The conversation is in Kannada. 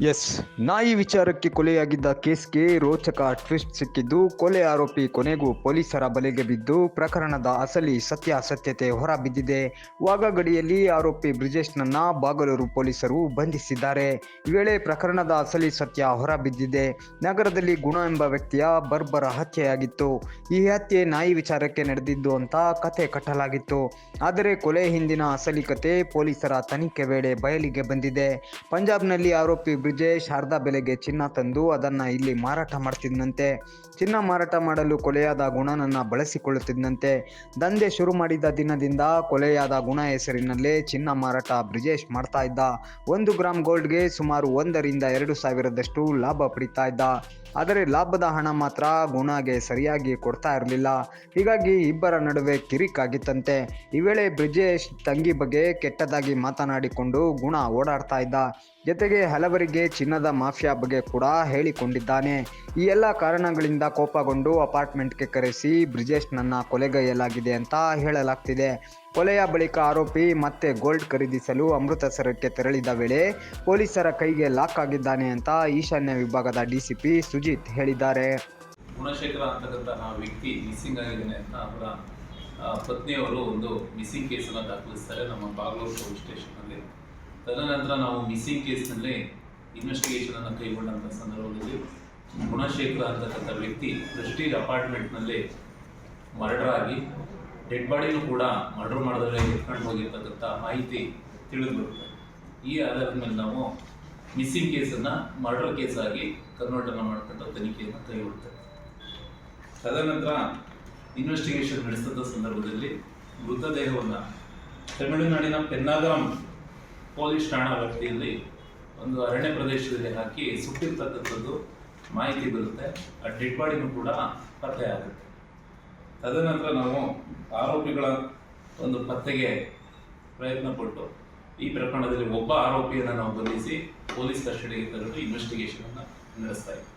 ಎಸ್, ನಾಯಿ ವಿಚಾರಕ್ಕೆ ಕೊಲೆಯಾಗಿದ್ದ ಕೇಸ್ಗೆ ರೋಚಕ ಟ್ವಿಸ್ಟ್ ಸಿಕ್ಕಿದ್ದು, ಕೊಲೆ ಆರೋಪಿ ಕೊನೆಗೂ ಪೊಲೀಸರ ಬಲೆಗೆ ಬಿದ್ದು ಪ್ರಕರಣದ ಅಸಲಿ ಸತ್ಯಾಸತ್ಯತೆ ಹೊರಬಿದ್ದಿದೆ. ವಾಗಗಡಿಯಲ್ಲಿ ಆರೋಪಿ ಬ್ರಿಜೇಶ್ನನ್ನ ಬಾಗಲೂರು ಪೊಲೀಸರು ಬಂಧಿಸಿದ್ದಾರೆ. ಈ ವೇಳೆ ಪ್ರಕರಣದ ಅಸಲಿ ಸತ್ಯ ಹೊರಬಿದ್ದಿದೆ. ನಗರದಲ್ಲಿ ಗುಣ ಎಂಬ ವ್ಯಕ್ತಿಯ ಬರ್ಬರ ಹತ್ಯೆಯಾಗಿತ್ತು. ಈ ಹತ್ಯೆ ನಾಯಿ ವಿಚಾರಕ್ಕೆ ನಡೆದಿದ್ದು ಅಂತ ಕತೆ ಕಟ್ಟಲಾಗಿತ್ತು. ಆದರೆ ಕೊಲೆ ಹಿಂದಿನ ಅಸಲಿ ಕತೆ ಪೊಲೀಸರ ತನಿಖೆ ವೇಳೆ ಬಯಲಿಗೆ ಬಂದಿದೆ. ಪಂಜಾಬ್ನಲ್ಲಿ ಆರೋಪಿ ಬ್ರಿಜೇಶ್ ಅರ್ಧ ಬೆಲೆಗೆ ಚಿನ್ನ ತಂದು ಅದನ್ನ ಇಲ್ಲಿ ಮಾರಾಟ ಮಾಡ್ತಿದ್ದಂತೆ ಚಿನ್ನ ಮಾರಾಟ ಮಾಡಲು ಕೊಲೆಯಾದ ಗುಣನನ್ನ ಬಳಸಿಕೊಳ್ಳುತ್ತಿದ್ದಂತೆ ದಂಧೆ ಶುರು ಮಾಡಿದ ದಿನದಿಂದ ಕೊಲೆಯಾದ ಗುಣ ಹೆಸರಿನಲ್ಲೇ ಚಿನ್ನ ಮಾರಾಟ ಬ್ರಿಜೇಶ್ ಮಾಡ್ತಾ ಇದ್ದ. ಒಂದು ಗ್ರಾಮ್ ಗೋಲ್ಡ್ಗೆ ಸುಮಾರು ಒಂದರಿಂದ ಎರಡು ಸಾವಿರದಷ್ಟು ಲಾಭ ಪಡಿತಾ ಇದ್ದ. ಆದರೆ ಲಾಭದ ಹಣ ಮಾತ್ರ ಗುಣಗೆ ಸರಿಯಾಗಿ ಕೊಡ್ತಾ ಇರಲಿಲ್ಲ. ಹೀಗಾಗಿ ಇಬ್ಬರ ನಡುವೆ ಕಿರಿಕಾಗಿತ್ತಂತೆ ಈ ವೇಳೆ ಬ್ರಿಜೇಶ್ ತಂಗಿ ಬಗ್ಗೆ ಕೆಟ್ಟದಾಗಿ ಮಾತನಾಡಿಕೊಂಡು ಗುಣ ಓಡಾಡ್ತಾ ಇದ್ದ. ಜೊತೆಗೆ ಹಲವರಿಗೆ ಚಿನ್ನದ ಮಾಫಿಯಾ ಬಗ್ಗೆ ಕೂಡ ಹೇಳಿಕೊಂಡಿದ್ದಾನೆ. ಈ ಎಲ್ಲ ಕಾರಣಗಳಿಂದ ಕೋಪಗೊಂಡು ಅಪಾರ್ಟ್ಮೆಂಟ್ಗೆ ಕರೆಸಿ ಬ್ರಿಜೇಶ್ ನನ್ನ ಕೊಲೆಗೈಯಲಾಗಿದೆ ಅಂತ ಹೇಳಲಾಗ್ತಿದೆ. ಕೊಲೆಯ ಬಳಿಕ ಆರೋಪಿ ಮತ್ತೆ ಗೋಲ್ಡ್ ಖರೀದಿಸಲು ಅಮೃತಸರಕ್ಕೆ ತೆರಳಿದ ವೇಳೆ ಪೊಲೀಸರ ಕೈಗೆ ಲಾಕ್ ಆಗಿದ್ದಾನೆ ಅಂತ ಈಶಾನ್ಯ ವಿಭಾಗದ ಡಿಸಿಪಿ ಸುಜಿತ್ ಹೇಳಿದ್ದಾರೆ. ಗುಣಶೇಖರ ಅಂತಕ್ಕಂತಹ ವ್ಯಕ್ತಿ ಮಿಸ್ಸಿಂಗ್ ಆಗಿದ್ದಾನೆ ಅಂತ ಅವರ ಪತ್ನಿಯವರು ಒಂದು ಮಿಸ್ಸಿಂಗ್ ಕೇಸನ್ನು ದಾಖಲಿಸ್ತಾರೆ. ನಮ್ಮ ಬಾಗಲೂರು ಪೊಲೀಸ್ ಸ್ಟೇಷನ್ನಲ್ಲಿ ತದನಂತರ ನಾವು ಮಿಸ್ಸಿಂಗ್ ಕೇಸ್ನಲ್ಲಿ ಇನ್ವೆಸ್ಟಿಗೇಷನ್ ಅನ್ನು ಕೈಗೊಂಡಂಥ ಸಂದರ್ಭದಲ್ಲಿ ಗುಣಶೇಖರ ಅಂತಕ್ಕಂಥ ವ್ಯಕ್ತಿ ಪ್ರೆಸ್ಟೀಜ್ ಅಪಾರ್ಟ್ಮೆಂಟ್ನಲ್ಲಿ ಮರ್ಡರ್ ಆಗಿ ಡೆಡ್ ಬಾಡಿನೂ ಕೂಡ ಮರ್ಡರ್ ಮಾಡಿದ್ರೆ ಎತ್ಕೊಂಡು ಹೋಗಿರ್ತಕ್ಕಂಥ ಮಾಹಿತಿ ತಿಳಿದು ಬರುತ್ತೆ ಈ ಆಧಾರದ ಮೇಲೆ ನಾವು ಮಿಸ್ಸಿಂಗ್ ಕೇಸನ್ನು ಮರ್ಡರ್ ಕೇಸ್ ಆಗಿ ಕನ್ವರ್ಟನ್ನು ಮಾಡ್ಕೊಂಡು ತನಿಖೆಯನ್ನು ಕೈಗೊಳ್ತೇವೆ ತದನಂತರ ಇನ್ವೆಸ್ಟಿಗೇಷನ್ ನಡೆಸಿದ ಸಂದರ್ಭದಲ್ಲಿ ಮೃತದೇಹವನ್ನು ತಮಿಳುನಾಡಿನ ಪೆನ್ನಾಗರಂ ಪೊಲೀಸ್ ಠಾಣಾ ವ್ಯಾಪ್ತಿಯಲ್ಲಿ ಒಂದು ಅರಣ್ಯ ಪ್ರದೇಶದಲ್ಲಿ ಹಾಕಿ ಸುಟ್ಟಿರ್ತಕ್ಕಂಥದ್ದು ಮಾಹಿತಿ ಬರುತ್ತೆ. ಆ ಡೆಡ್ ಬಾಡಿನೂ ಕೂಡ ಪತ್ತೆ ಆಗುತ್ತೆ. ತದನಂತರ ನಾವು ಆರೋಪಿಗಳ ಒಂದು ಪತ್ತೆಗೆ ಪ್ರಯತ್ನ ಪಟ್ಟು ಈ ಪ್ರಕರಣದಲ್ಲಿ ಒಬ್ಬ ಆರೋಪಿಯನ್ನು ನಾವು ಬಂಧಿಸಿ ಪೊಲೀಸ್ ಕಸ್ಟಡಿಗೆ ತರಲು ಇನ್ವೆಸ್ಟಿಗೇಷನ್ ಅನ್ನು ನಡೆಸ್ತಾ ಇದ್ದೀವಿ.